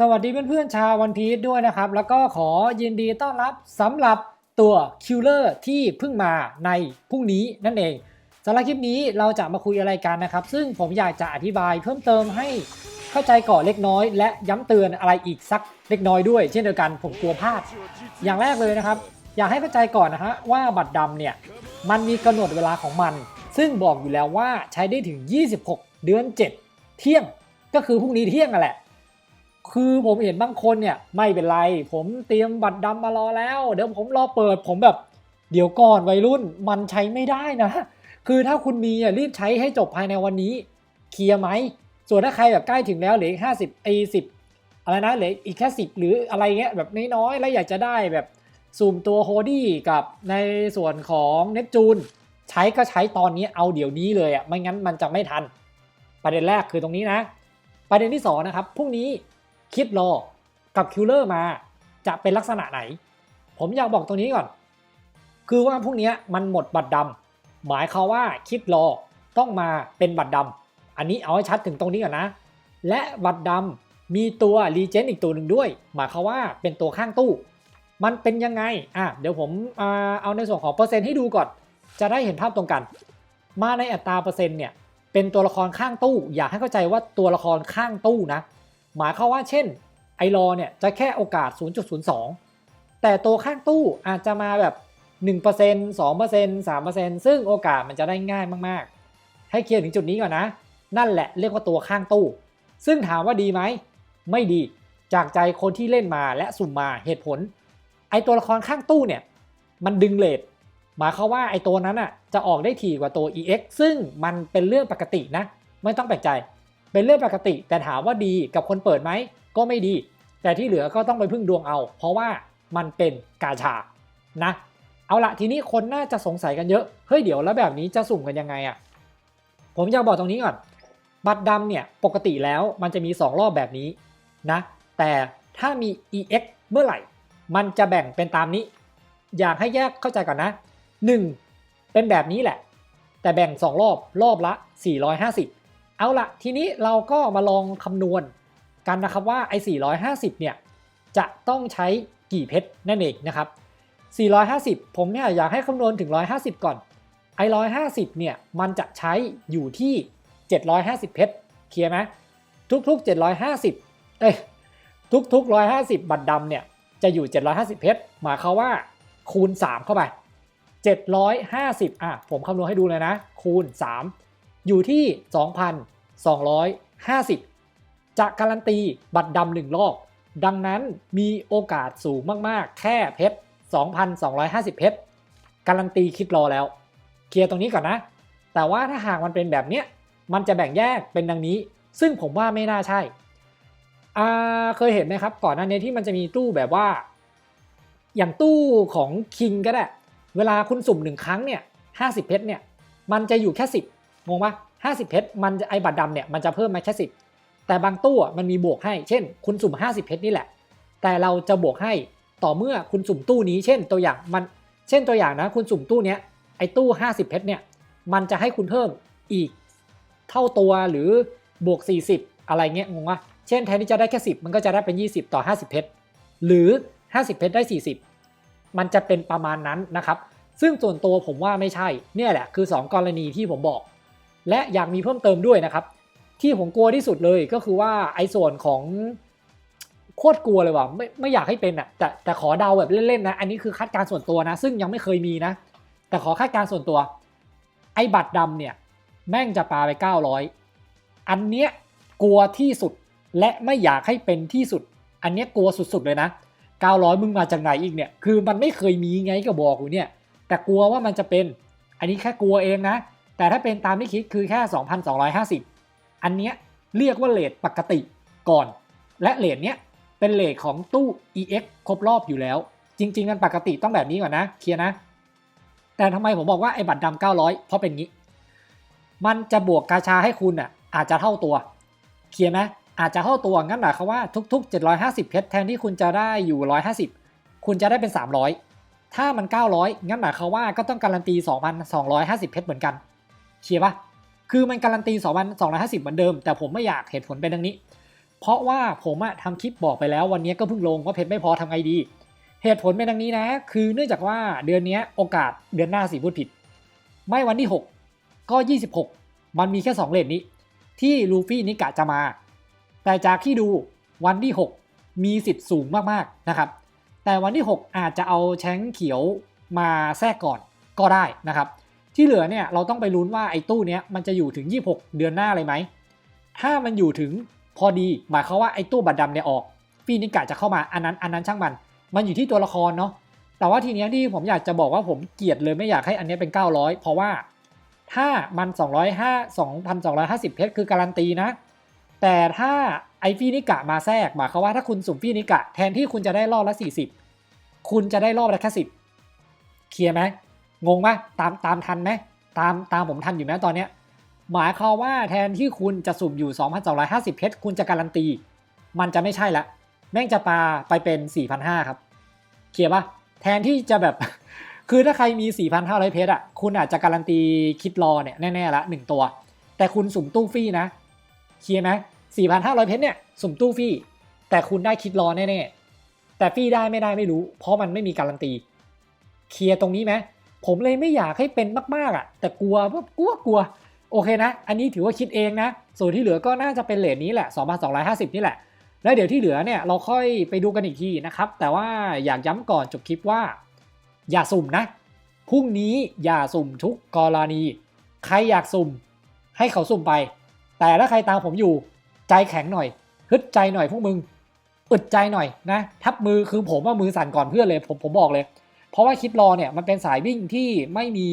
สวัสดีเพื่อนๆชาววันพี e ด้วยนะครับ แล้วก็ขอยินดีต้อนรับสำหรับตัวคิลเลอร์ที่เพิ่งมาในพรุ่งนี้นั่นเองสำหรับคลิปนี้เราจะมาคุยอะไรกันนะครับ ซึ่งผมอยากจะอธิบายเพิ่มเติมให้เข้าใจก่อนเล็กน้อย และย้ำเตือนอะไรอีกสักเล็กน้อยด้วย เช่นเดียวกันผมกลัวพลาด อย่างแรกเลยนะครับ อยากให้เข้าใจก่อนนะฮะว่าบัตรดำเนี่ยมันมีกำหนดเวลาของมัน ซึ่งบอกอยู่แล้วว่าใช้ได้ถึง 26 เดือน 7 เที่ยงก็คือพรุ่งนี้เที่ยงนั่นแหละ คือผมเห็นบางคนเนี่ยไม่เป็นไร ผมเตรียมบัตรดำมารอแล้ว เดี๋ยวผมรอเปิด ผมแบบเดี๋ยวก่อนวัยรุ่นมันใช้ไม่ได้นะ คือถ้าคุณมีอะรีบใช้ให้จบภายในวันนี้เคลียร์ไหม ส่วนถ้าใครแบบใกล้ถึงแล้วเหลือห้าสิบไอสิบอะไรนะเหลืออีกแค่สิบหรืออะไรเงี้ยแบบน้อยๆแล้วอยากจะได้แบบซูมตัวโฮดี้กับในส่วนของเนปจูนใช้ก็ใช้ตอนนี้เอาเดี๋ยวนี้เลยอะไม่งั้นมันจะไม่ทัน ประเด็นแรกคือตรงนี้นะ ประเด็นที่สองนะครับพรุ่งนี้ คิดรอกับคิลเลอร์มาจะเป็นลักษณะไหน ผมอยากบอกตรงนี้ก่อน คือว่าพรุ่งนี้มันหมดบัตรดำหมายความว่าคิดรอต้องมาเป็นบัตรดำอันนี้เอาให้ชัดถึงตรงนี้ก่อนนะ และบัตรดำมีตัวรีเจนอีกตัวหนึ่งด้วย หมายความว่าเป็นตัวข้างตู้ มันเป็นยังไงอะเดี๋ยวผมอ่าเอาในส่วนของเปอร์เซ็นต์ให้ดูก่อน จะได้เห็นภาพตรงกัน มาในอัตราเปอร์เซ็นต์เนี่ยเป็นตัวละครข้างตู้ อยากให้เข้าใจว่าตัวละครข้างตู้นะ หมายความว่าเช่นไอรอเนี่ยจะแค่โอกาส 0.02 แต่ตัวข้างตู้อาจจะมาแบบ 1% 2% 3%ซึ่งโอกาสมันจะได้ง่ายมากๆ ให้เคลียร์ถึงจุดนี้ก่อนนะ นั่นแหละเรียกว่าตัวข้างตู้ ซึ่งถามว่าดีไหม ไม่ดี จากใจคนที่เล่นมาและสุ่มมาเหตุผล ไอตัวละครข้างตู้เนี่ยมันดึงเลทหมายความว่าไอตัวนั้นอะจะออกได้ถี่กว่าตัว EX ซึ่งมันเป็นเรื่องปกตินะ ไม่ต้องแปลกใจ เป็นเรื่องปกติ แต่ถามว่าดีกับคนเปิดไหมก็ไม่ดี แต่ที่เหลือก็ต้องไปพึ่งดวงเอา เพราะว่ามันเป็นกาชานะ เอาละทีนี้คนน่าจะสงสัยกันเยอะเฮ้ยเดี๋ยวแล้วแบบนี้จะสุ่มกันยังไงอะ่ะผมอยากบอกตรงนี้ก่อนบัตรดำเนี่ยปกติแล้วมันจะมี 2 รอบแบบนี้นะแต่ถ้ามี EX เมื่อไหร่ มันจะแบ่งเป็นตามนี้ อยากให้แยกเข้าใจก่อนนะ 1. เป็นแบบนี้แหละ แต่แบ่ง 2 รอบรอบละ 450 เอาละทีนี้เราก็มาลองคำนวณกันนะครับว่าไอ้450 เนี่ย จะต้องใช้กี่เพชรนั่นเองนะครับ 450 ผมเนี่ยอยากให้คำนวณถึง 150 ก่อน ไอ้150 เนี่ย มันจะใช้อยู่ที่ 750 เพชรเคลียร์ไหมทุกๆ 750 เอ้ยทุกๆ 150 บัตรดำเนี่ย จะอยู่ 750 เพชรหมายความว่าคูณ 3 เข้าไป 750 อะ ผมคำนวณให้ดูเลยนะ คูณ 3 อยู่ที่ 250 จะการันตีบัตรดำหนึ่งรอบ ดังนั้นมีโอกาสสูงมากๆ แค่เพชร 2,250 เพชร การันตีคิดรอแล้ว เคลียร์ตรงนี้ก่อนนะ แต่ว่าถ้าหากมันเป็นแบบเนี้ย มันจะแบ่งแยกเป็นดังนี้ ซึ่งผมว่าไม่น่าใช่อ่าเคยเห็นไหมครับ ก่อนหน้านี้ที่มันจะมีตู้แบบว่า อย่างตู้ของคิงก็ได้ เวลาคุณสุ่มหนึ่งครั้งเนี่ยห้าสิบเพชรเนี่ย มันจะอยู่แค่สิบงงปะ ห้าสิบเพชรมันจะไอบัตรดำเนี่ยมันจะเพิ่มมาแค่สิบแต่บางตู้มันมีบวกให้ เช่น คุณสุ่มห้าสิบเพชรนี่แหละ แต่เราจะบวกให้ต่อเมื่อคุณสุ่มตู้นี้ เช่นตัวอย่างมัน เช่นตัวอย่างนะ คุณสุ่มตู้เนี้ยไอตู้ห้าสิบเพชรเนี่ย มันจะให้คุณเพิ่มอีกเท่าตัวหรือบวก 40 อะไรเงี้ยงงวะเช่นแทนที่จะได้แค่ 10 มันก็จะได้เป็น 20 ต่อ 50 เพชร หรือ 50 เพชรได้ 40 มันจะเป็นประมาณนั้นนะครับ ซึ่งส่วนตัวผมว่าไม่ใช่ เนี่ยแหละคือ 2 กรณีที่ผมบอก และอยากมีเพิ่มเติมด้วยนะครับ ที่ผมกลัวที่สุดเลยก็คือว่าไอ้ส่วนของโคตรกลัวเลยว่ะไม่ไม่อยากให้เป็นอะแต่แต่ขอเดาแบบเล่นๆนะ อันนี้คือคาดการณ์ส่วนตัวนะ ซึ่งยังไม่เคยมีนะ แต่ขอคาดการณ์ส่วนตัว ไอ้บัตรดำเนี่ย แม่งจะปาไป 900 อันเนี้ยกลัวที่สุดและไม่อยากให้เป็นที่สุด อันเนี้ยกลัวสุดๆเลยนะ 900 มึงมาจากไหนอีกเนี่ย คือมันไม่เคยมีไงก็บอกอยู่เนี่ย แต่กลัวว่ามันจะเป็น อันนี้แค่กลัวเองนะ แต่ถ้าเป็นตามที่คิดคือแค่ 2,250 อันเนี้ยเรียกว่าเลทปกติก่อน และเลทเนี้ยเป็นเลทของตู้ EX ครบรอบอยู่แล้ว จริง ๆ มันปกติต้องแบบนี้ก่อนนะเคลียร์นะ แต่ทำไมผมบอกว่าไอ้บัตรดำ900 เพราะเป็นงี้ มันจะบวกกาชาให้คุณอะอาจจะเท่าตัว เคลียร์ไหมอาจจะเท่าตัวงั้นหมายความว่าทุก ๆ 750 เพชรแทนที่คุณจะได้อยู่ 150 คุณจะได้เป็น 300 ถ้ามัน 900 งั้นหมายความว่าก็ต้องการันตี 2,250 เพชรเหมือนกัน เคลียร์ปะคือมันการันตี2,250 เหมือนเดิม แต่ผมไม่อยากเหตุผลเป็นดังนี้ เพราะว่าผมอะทำคลิปบอกไปแล้ววันนี้ก็เพิ่งลงว่าเพชรไม่พอทำไงดี เหตุผลเป็นดังนี้นะ คือเนื่องจากว่าเดือนนี้โอกาสเดือนหน้าสิพูดผิด ไม่วันที่ 6 ก็ 26 มันมีแค่ 2เลนนี้ ที่ลูฟี่นิกะจะมา แต่จากที่ดูวันที่ 6 มีสิทธิ์สูงมากๆนะครับ แต่วันที่ 6 อาจจะเอาแชงเขียวมาแทรกก่อนก็ได้นะครับ ที่เหลือเนี่ยเราต้องไปลุ้นว่าไอ้ตู้เนี้ยมันจะอยู่ถึง 26 เดือนหน้าเลยไหม ถ้ามันอยู่ถึงพอดี หมายความว่าไอ้ตู้บัตรดำเนี่ยออกฟีนิกะจะเข้ามาอันนั้นอันนั้นช่างมัน มันอยู่ที่ตัวละครเนาะ แต่ว่าทีเนี้ยที่ผมอยากจะบอกว่าผมเกลียดเลยไม่อยากให้อันเนี้ยเป็น 900 เพราะว่าถ้ามัน 205 2,250 เพชรคือการันตีนะ แต่ถ้าไอฟีนิกะมาแทรกหมายความว่าถ้าคุณสุ่มฟีนิกะแทนที่คุณจะได้รอบละ 40 คุณจะได้รอบละแค่10เคลียร์ไหม งงไหมตามตามทันไหมตามตามผมทันอยู่ไหมตอนเนี้ยหมายความว่าแทนที่คุณจะสุ่มอยู่ 2,250 เพชรคุณจะการันตี มันจะไม่ใช่ละ แม่งจะปาไปเป็น 4,500 ครับ เคลียร์ปะแทนที่จะแบบ คือถ้าใครมี 4,500 เพชรอะ คุณอาจจะการันตีคิดรอเนี่ยแน่ๆละหนึ่งตัว แต่คุณสุ่มตู้ฟรีนะ เคลียร์ไหม4,500 เพชรเนี่ยสุ่มตู้ฟรีแต่คุณได้คิดรอแน่ๆ แต่ฟรีได้ไม่ได้ไม่รู้ เพราะมันไม่มีการันตี เคลียร์ตรงนี้ไหม ผมเลยไม่อยากให้เป็นมากๆอะ แต่กลัวว่ากลัวกลัวโอเคนะ อันนี้ถือว่าคิดเองนะ ส่วนที่เหลือก็น่าจะเป็นเลทนี้แหละ 2,250 นี่แหละ แล้วเดี๋ยวที่เหลือเนี่ยเราค่อยไปดูกันอีกทีนะครับ แต่ว่าอยากย้ำก่อนจบคลิปว่า อย่าสุ่มนะ พรุ่งนี้อย่าสุ่มทุกกรณี ใครอยากสุ่มให้เขาสุ่มไป แต่ถ้าใครตามผมอยู่ใจแข็งหน่อย ฮึดใจหน่อยพวกมึง อึดใจหน่อยนะ ทับมือคือผมว่ามือสั่นก่อนเพื่อนเลย ผมผมบอกเลย เพราะว่าคิดรอเนี่ยมันเป็นสายวิ่งที่ไม่มี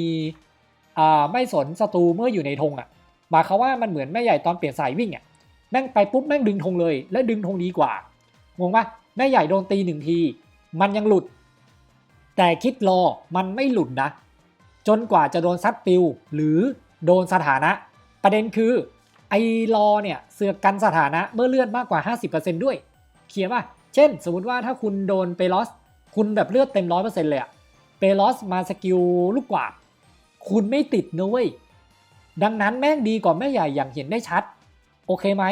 อ่าไม่สนศัตรูเมื่ออยู่ในธงอะหมายความว่ามันเหมือนแม่ใหญ่ตอนเปลี่ยนสายวิ่งอะแม่งไปปุ๊บแม่งดึงธงเลย และดึงธงดีกว่างงปะแม่ใหญ่โดนตีหนึ่งที มันยังหลุด แต่คิดรอมันไม่หลุดนะ จนกว่าจะโดนซัดปิว หรือโดนสถานะ ประเด็นคือไอรอเนี่ยเสือกกันสถานะเมื่อเลื่อนมากกว่า 50%ด้วย เคลียร์ป่ะ เช่น สมมติว่าถ้าคุณโดนเปลอส คุณแบบเลือดเต็ม100%เปอร์เซ็นต์เลยอะเปลอสมาสกิลลูกกวาดคุณไม่ติดนะเว้ย ดังนั้นแม่งดีกว่าแม่ใหญ่อย่างเห็นได้ชัด โอเคไหม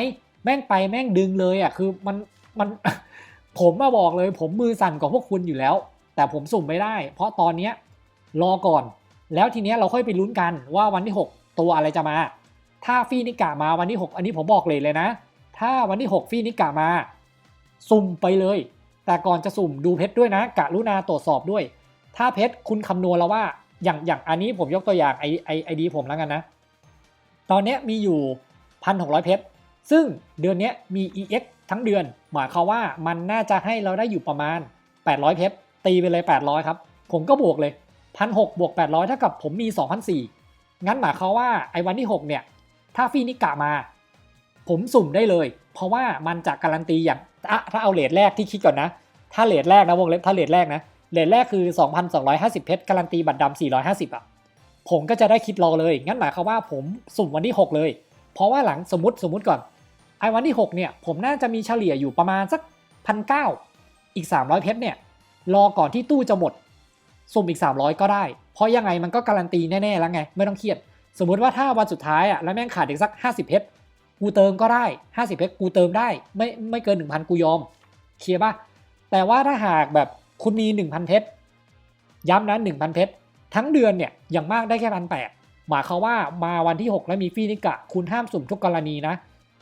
แม่งไปแม่งดึงเลยอะคือมันมันผมมาบอกเลย ผมมือสั่นกว่าพวกคุณอยู่แล้ว แต่ผมสุ่มไม่ได้ เพราะตอนเนี้ยรอก่อน แล้วทีเนี้ยเราค่อยไปลุ้นกันว่าวันที่ 6 ตัวอะไรจะมา ถ้าฟีนิกามาวันที่ 6 อันนี้ผมบอกเลยเลยนะ ถ้าวันที่ 6 ฟีนิกามา สุ่มไปเลย แต่ก่อนจะสุ่มดูเพชรด้วยนะกะรุณาตรวจสอบด้วย ถ้าเพชรคุณคำนวณแล้วว่าอย่างอย่างอันนี้ผมยกตัวอย่างไอไอไอดีผมแล้วกันนะ ตอนนี้มีอยู่พันหกร้อยเพชรซึ่งเดือนนี้มี EX ทั้งเดือน หมายความว่ามันน่าจะให้เราได้อยู่ประมาณ 800 เพชรตีไปเลย 800 ครับ ผมก็บวกเลยพันหบวก 800เท่ากับผมมี 2,004งั้นหมายความว่าไอ้วันที่ 6 เนี่ย ถ้าฟีนิกะมา ผมสุ่มได้เลย เพราะว่ามันจะการันตีอย่าง ถ้าเอาเลทแรกที่คิดก่อนนะ ถ้าเลทแรกนะวงเล็บถ้าเลทแรกนะเลทแรกคือ 2,250 เพชรการันตีบัตรดำ450อะผมก็จะได้คิดรอเลย งั้นหมายความว่าผมสุ่มวันที่ 6 เลย เพราะว่าหลังสมมติสมมติก่อนไอ้วันที่ 6 เนี่ยผมน่าจะมีเฉลี่ยอยู่ประมาณสักพันเอีก 300 เพชรเนี่ยรอก่อนที่ตู้จะหมด สุ่มอีก 300 ก็ได้ เพราะยังไงมันก็การันตีแน่ๆแล้วไงไม่ต้องเครียด สมมุติว่าถ้าวันสุดท้ายอะแล้วแม่งขาดอีกสัก 50 เพชร กูเติมก็ได้ 50เพชรกูเติมได้ไม่ไม่เกิน 1,000 กูยอม เคลียร์ป่ะ แต่ว่าถ้าหากแบบคุณมี 1,000 เพชรย้ำนะ1,000 เพชรทั้งเดือนเนี่ยอย่างมากได้แค่พันแปดหมายความว่ามาวันที่ 6 แล้วมีฟีนิกะ คุณห้ามสุ่มทุกกรณีนะ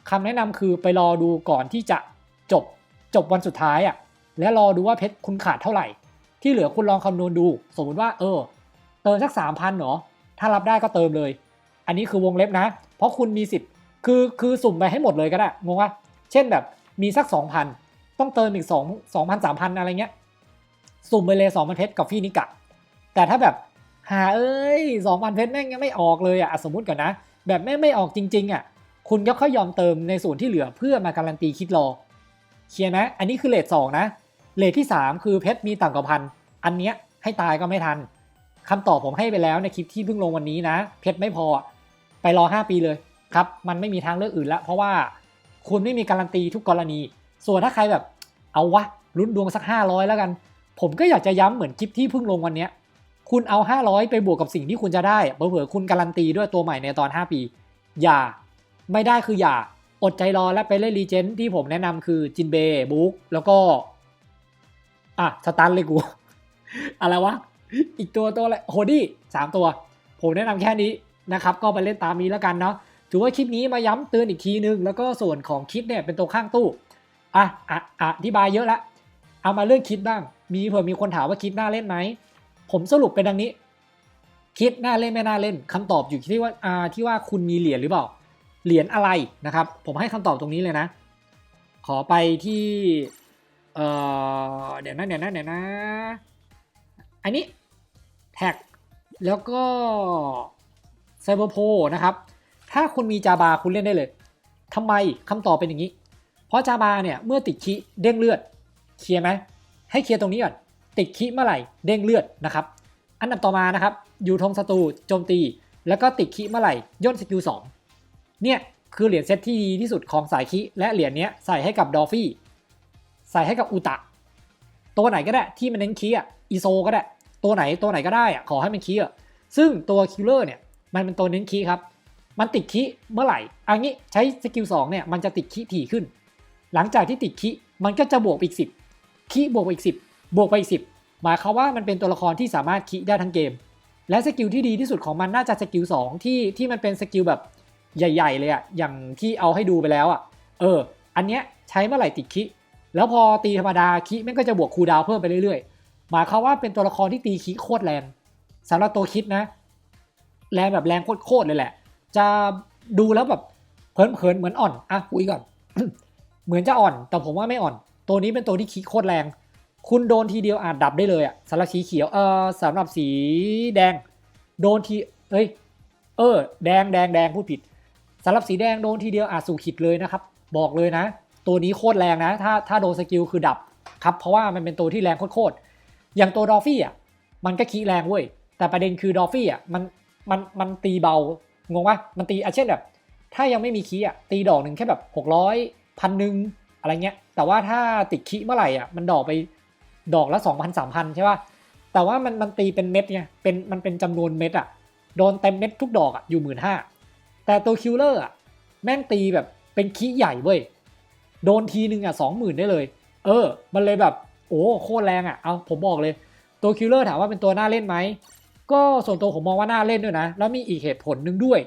คำแนะนำคือไปรอดูก่อนที่จะจบจบวันสุดท้ายอะ่ะและรอดูว่าเพชรคุณขาดเท่าไหร่ ที่เหลือคุณลองคำนวณดู สมมติว่าเออ เติมสักสามพันเหรอถ้ารับได้ก็เติมเลย อันนี้คือวงเล็บนะ เพราะคุณมีสิทธิ์ คือคือสุ่มไปให้หมดเลยก็ได้งงว่าเช่นแบบมีสัก 2,000 ต้องเติมอีก 2 2,000 3,000 อะไรเงี้ย สุ่มไปเลย2,000เพชรกับฟีนิกะ แต่ถ้าแบบหาเอ้ย2,000เพชรแม่งยังไม่ออกเลยอะสมมุติก่อนนะ แบบแม่งไม่ออกจริงๆอะคุณก็ค่อยยอมเติมในส่วนที่เหลือเพื่อมาการันตีคิดรอเคลียร์นะ อันนี้คือเลทสองนะ เลทที่ 3 คือเพชรมีต่ำกว่าพัน อันเนี้ยให้ตายก็ไม่ทันคำตอบผมให้ไปแล้วในคลิปที่เพิ่งลงวันนี้นะ เพชรไม่พอ ไปรอ 5 ปีเลย ครับมันไม่มีทางเลือกอื่นแล้ว เพราะว่าคุณไม่มีการันตีทุกกรณี ส่วนถ้าใครแบบเอาวะลุ้นดวงสัก 500 แล้วกัน ผมก็อยากจะย้ำเหมือนคลิปที่เพิ่งลงวันนี้คุณเอา 500 ไปบวกกับสิ่งที่คุณจะได้เผื่อคุณการันตีด้วยตัวใหม่ในตอน 5 ปี อย่าไม่ได้คืออย่าอดใจรอและไปเล่นรีเจนที่ผมแนะนำคือจินเบย์บุ๊กแล้วก็ อะสตันเลยกู อะไรวะ อีกตัวตัวอะไรโฮดี้สามตัว ผมแนะนำแค่นี้นะครับ ก็ไปเล่นตามนี้แล้วกันเนาะ ถือว่าคลิปนี้มาย้ำเตือนอีกทีนึง แล้วก็ส่วนของคิดเนี่ยเป็นตัวข้างตู้อะอะอะอธิบายเยอะละเอามาเรื่องคิดบ้าง มีเผื่อมีคนถามว่าคิดน่าเล่นไหมผมสรุปเป็นดังนี้ คิดน่าเล่นไม่น่าเล่นคำตอบอยู่ที่ว่าอ่าที่ว่าคุณมีเหรียญหรือเปล่าเหรียญอะไรนะครับ ผมให้คำตอบตรงนี้เลยนะ ขอไปที่เอ่อเดี๋ยวนะเดี๋ยวนะเดี๋ยวนะอันนี้แท็กแล้วก็ไซเบอร์โพนะครับ ถ้าคุณมีจาบาคุณเล่นได้เลยทำไมคำตอบเป็นอย่างนี้ เพราะจาบาเนี่ยเมื่อติดคีเด้งเลือด เคลียร์ไหมให้เคลียร์ตรงนี้ก่อน ติดคีเมื่อไหร่เด้งเลือดนะครับ อันดับต่อมานะครับ อยู่ธงศัตรูโจมตี แล้วก็ติดคีเมื่อไหร่ย่นสกิลสองเนี่ยคือเหรียญเซตที่ดีที่สุดของสายคีและเหรียญนี้ใส่ให้กับดอฟฟี่ใส่ให้กับอุตะ ตัวไหนก็ได้ที่มันเน้นคีอะอีโซก็ได้ ตัวไหนตัวไหนก็ได้อะขอให้มันคีอะซึ่งตัวคิลเลอร์เนี่ยมันเป็นตัวเน้นคีครับ มันติดคีเมื่อไหร่อันนี้ใช้สกิลสองเนี่ยมันจะติดคีถี่ขึ้น หลังจากที่ติดคีมันก็จะบวกอีกสิบคีบวกอีกสิบบวกไปอีกสิบหมายความว่ามันเป็นตัวละครที่สามารถคีได้ทั้งเกม และสกิลที่ดีที่สุดของมันน่าจะสกิลสองที่ที่มันเป็นสกิลแบบใหญ่ ๆ เลยอะอย่างที่เอาให้ดูไปแล้วอะเออ อันเนี้ยใช้เมื่อไหร่ติดคิแล้วพอตีธรรมดาคิม่งก็จะบวกคูดาวเพิ่มไปเรื่อยๆ หมายความว่าเป็นตัวละครที่ตีคิโคตรแรงสำหรับตัวคิดนะ แรงแบบแรงโคตรๆเลยแหละ จะดูแล้วแบบเพลินๆเหมือนอ่อนอะคุยก่อน เหมือนจะอ่อน แต่ผมว่าไม่อ่อน ตัวนี้เป็นตัวที่คิโคตรแรง คุณโดนทีเดียวอาจดับได้เลยอะสำหรับสีเขียวเออสำหรับสีแดง โดนทีเอ้ยเออ แดงแดงแดงพูดผิดสำหรับสีแดงโดนทีเดียวอาจสู่ขิดเลยนะครับ บอกเลยนะ ตัวนี้โคตรแรงนะ ถ้าถ้าโดนสกิลคือดับครับ เพราะว่ามันเป็นตัวที่แรงโคตรๆอย่างตัวดอฟฟี่อะมันก็คีแรงเว้ยแต่ประเด็นคือดอฟฟี่อะมันมันมันตีเบา งงปะมันตีอะเช่นแบบ ถ้ายังไม่มีคีอะตีดอกหนึ่งแค่แบบหกร้อยพันหนึ่งอะไรเงี้ย แต่ว่าถ้าติดคีเมื่อไหร่อะมันดอกไปดอกละสองพันสามพันใช่ป่ะแต่ว่ามันมันตีเป็นเม็ดไงเป็นมันเป็นจำนวนเม็ดอะโดนเต็มเม็ดทุกดอกอะอยู่หมื่นห้าแต่ตัวคิลเลอร์อะแม่งตีแบบเป็นคีใหญ่เว้ยโดนทีหนึ่งอะสองหมื่นได้เลย เออ มันเลยแบบโอ้โคตรแรงอะเอาผมบอกเลยตัวคิลเลอร์ถามว่าเป็นตัวน่าเล่นไหม ก็ส่วนตัวผมมองว่าน่าเล่นด้วยนะ แล้วมีอีกเหตุผลหนึ่งด้วย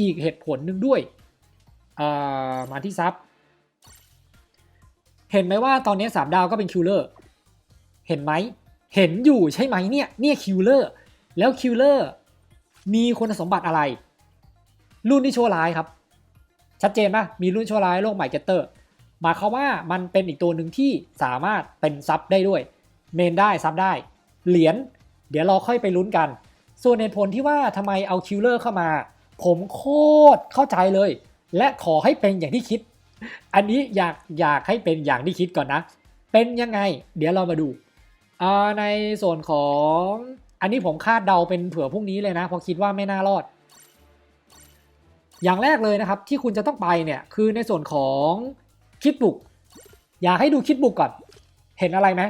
อีกเหตุผลหนึ่งด้วยมาที่ซับเห็นไหมว่าตอนนี้สามดาวก็เป็นคิลเลอร์เห็นไหมเห็นอยู่ใช่ไหมเนี่ยเนี่ยคิลเลอร์แล้วคิลเลอร์มีคุณสมบัติอะไร รุ่นที่ชั่วร้ายครับ ชัดเจนปะมีรุ่นชั่วร้ายโลกใหม่เกตเตอร์หมายความว่ามันเป็นอีกตัวหนึ่งที่สามารถเป็นซับได้ด้วย เมนได้ซับได้ เหรียญ เดี๋ยวเราค่อยไปลุ้นกัน ส่วนเหตุผลที่ว่าทำไมเอาคิลเลอร์เข้ามา ผมโคตรเข้าใจเลย และขอให้เป็นอย่างที่คิด อันนี้อยากอยากให้เป็นอย่างที่คิดก่อนนะ เป็นยังไง เดี๋ยวเรามาดูาในส่วนของอันนี้ผมคาดเดาเป็นเผื่อพรุ่งนี้เลยนะเพราะคิดว่าไม่น่ารอด อย่างแรกเลยนะครับที่คุณจะต้องไปเนี่ยคือในส่วนของคิดบุก อยากให้ดูคิดบุกก่อน เห็นอะไรไหม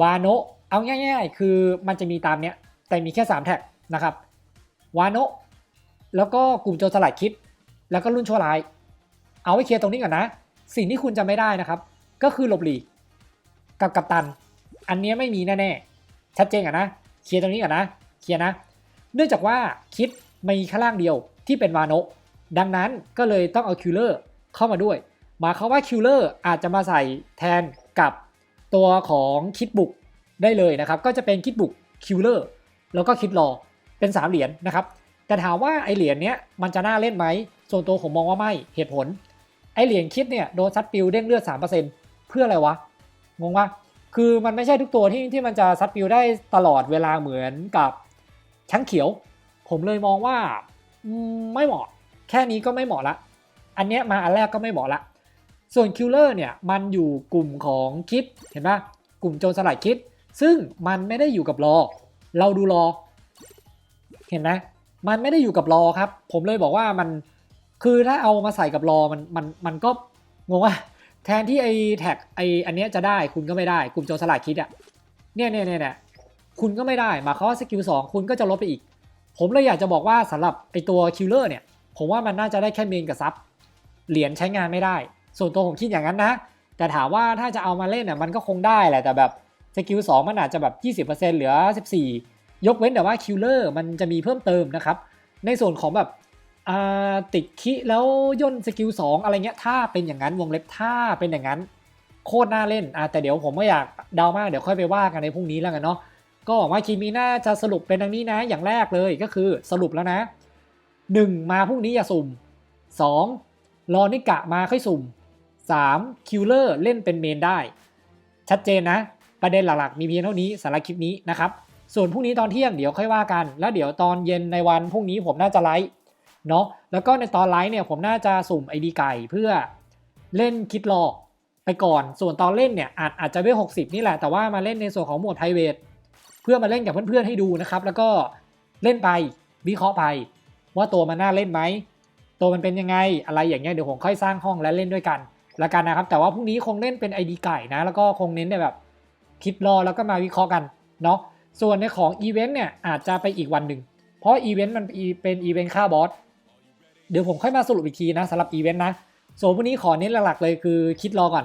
วาโนะ เอาง่ายๆ คือมันจะมีตามเนี้ย แต่มีแค่ 3 แท็กนะครับ วาโนะแล้วก็กลุ่มโจรสลัดคิด แล้วก็รุ่นชั่วร้าย เอาไว้เคลียร์ตรงนี้ก่อนนะ สิ่งที่คุณจะไม่ได้นะครับ ก็คือหลบหลีกกับกัปตัน อันเนี้ยไม่มีแน่ๆ ชัดเจนอะนะ เคลียร์ตรงนี้ก่อนนะ เคลียร์นะ เนื่องจากว่าคิดมีแค่ล่างเดียวที่เป็นวาโนะดังนั้นก็เลยต้องเอาคิลเลอร์เข้ามาด้วยหมายความว่าคิลเลอร์อาจจะมาใส่แทนกับตัวของคิดบุก ได้เลยนะครับ ก็จะเป็นคิดบุกคิลเลอร์แล้วก็คิดรอเป็น 3 เหรียญนะครับ แต่ถามว่าไอเหรียญเนี้ยมันจะน่าเล่นไหม ส่วนตัวผมมองว่าไม่เหตุผล ไอเหรียญคิดเนี่ยโดนซัดปิวเด้งเลือด 3%เพื่ออะไรวะ งงวะคือมันไม่ใช่ทุกตัวที่ที่มันจะซัดปิวได้ตลอดเวลาเหมือนกับช้างเขียว ผมเลยมองว่าไม่เหมาะ แค่นี้ก็ไม่เหมาะละ อันเนี้ยมาอันแรกก็ไม่เหมาะละ ส่วนคิลเลอร์เนี่ยมันอยู่กลุ่มของคิดเห็นปะกลุ่มโจรสลัดคิด ซึ่งมันไม่ได้อยู่กับรอ เราดูรอ เห็นไหมมันไม่ได้อยู่กับรอครับ ผมเลยบอกว่ามันคือถ้าเอามาใส่กับรอมันมันมันก็งงว่าแทนที่ไอแท็กไออันเนี้ยจะได้คุณก็ไม่ได้กลุ่มโจรสลัดคิดอะเนี่ยเนี่ยเนี่ยเนี่ยคุณก็ไม่ได้หมายความว่าสกิลสองคุณก็จะลดไปอีก ผมเลยอยากจะบอกว่าสำหรับไอตัวคิลเลอร์เนี่ย ผมว่ามันน่าจะได้แค่เมนกับซับเหรียญใช้งานไม่ได้ ส่วนตัวผมคิดอย่างนั้นนะ แต่ถามว่าถ้าจะเอามาเล่นน่ะมันก็คงได้แหละแต่แบบ สกิล2มันอาจจะแบบ 20%เหลือ 14 ยกเว้นแต่ว่าคิลเลอร์มันจะมีเพิ่มเติมนะครับ ในส่วนของแบบติดคิแล้วย่นสกิล2อะไรเงี้ยถ้าเป็นอย่างนั้นวงเล็บถ้าเป็นอย่างนั้นโคตรน่าเล่นอะแต่เดี๋ยวผมไม่อยากเดามากเดี๋ยวค่อยไปว่ากันในพรุ่งนี้แล้วกันเนาะก็หวังว่าคลิปนี้น่าจะสรุปเป็นดังนี้นะอย่างแรกเลยก็คือสรุปแล้วนะ 1 มาพรุ่งนี้อย่าสุ่ม 2 รอนิกะมาค่อยสุ่ม 3. คิลเลอร์เล่นเป็นเมนได้ ชัดเจนนะ ประเด็นหลักๆ มีเพียงเท่านี้สำหรับคลิปนี้นะครับส่วนพรุ่งนี้ตอนเที่ยงเดี๋ยวค่อยว่ากัน แล้วเดี๋ยวตอนเย็นในวันพรุ่งนี้ผมน่าจะไลฟ์เนาะแล้วก็ในตอนไลฟ์เนี่ยผมน่าจะสุ่มไอดีไก่เพื่อเล่นคิดรอไปก่อน ส่วนตอนเล่นเนี่ยอาจอาจจะเวลหกสิบนี่แหละแต่ว่ามาเล่นในส่วนของโหมดไพรเวทเพื่อมาเล่นกับเพื่อนๆให้ดูนะครับ แล้วก็เล่นไปวิเคราะห์ไป ว่าตัวมันน่าเล่นไหมตัวมันเป็นยังไงอะไรอย่างเงี้ยเดี๋ยวผมค่อยสร้างห้องและเล่นด้วยกันละกันนะครับแต่ว่าพรุ่งนี้คงเล่นเป็น ID ไก่นะแล้วก็คงเน้นในแบบ คิดรอแล้วก็มาวิเคราะห์กันเนาะส่วนในของอีเวนต์เนี่ยอาจจะไปอีกวันหนึ่งเพราะอีเวนต์มันเป็นอีเวนต์ค่าบอสเดี๋ยวผมค่อยมาสรุปอีกทีนะสำหรับอีเวนต์นะส่วนพรุ่งนี้ขอเน้นหลักๆเลยคือคิดรอก่อน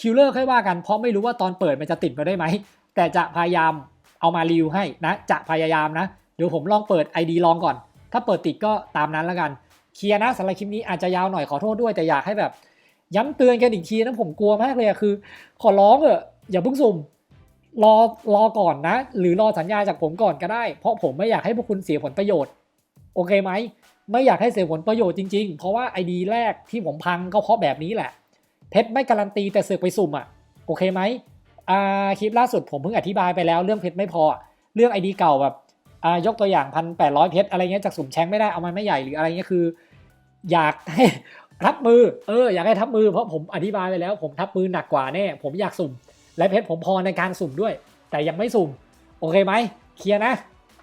คิลเลอร์ค่อยว่ากันเพราะไม่รู้ว่าตอนเปิดมันจะติดมาได้ไหมแต่จะพยายามเอามารีวิวให้นะจะพยายามนะเดี๋ยวผมลองเปิด ID ลองก่อน ถ้าเปิดติดก็ตามนั้นแล้วกันเคลียร์นะสำหรับคลิปนี้อาจจะยาวหน่อยขอโทษด้วยแต่อยากให้แบบ ย้ำเตือนกันอีกทีนะผมกลัวมากเลยคือ ขอร้องเถอะอย่าเพิ่งสุ่ม รอรอก่อนนะ หรือรอสัญญาจากผมก่อนก็ได้ เพราะผมไม่อยากให้พวกคุณเสียผลประโยชน์ โอเคไหม ไม่อยากให้เสียผลประโยชน์จริง ๆ เพราะว่าไอดีแรกที่ผมพังก็เพราะแบบนี้แหละ เพชรไม่การันตีแต่เสือกไปสุ่มอะโอเคไหมอ่าคลิปล่าสุดผมเพิ่งอธิบายไปแล้วเรื่องเพชรไม่พอ เรื่องไอดีเก่าแบบอ่ายกตัวอย่างพันแปดร้อยเพชรอะไรเงี้ยจากสุ่มแชงไม่ได้เอามันไม่ใหญ่หรืออะไรเงี้ยคือ อยากให้ทับมือ เออ อยากให้ทับมือเพราะผมอธิบายไปแล้ว ผมทับมือหนักกว่าแน่ ผมอยากสุ่ม และเพชรผมพอในการสุ่มด้วย แต่ยังไม่สุ่ม โอเคไหมเคลียร์นะ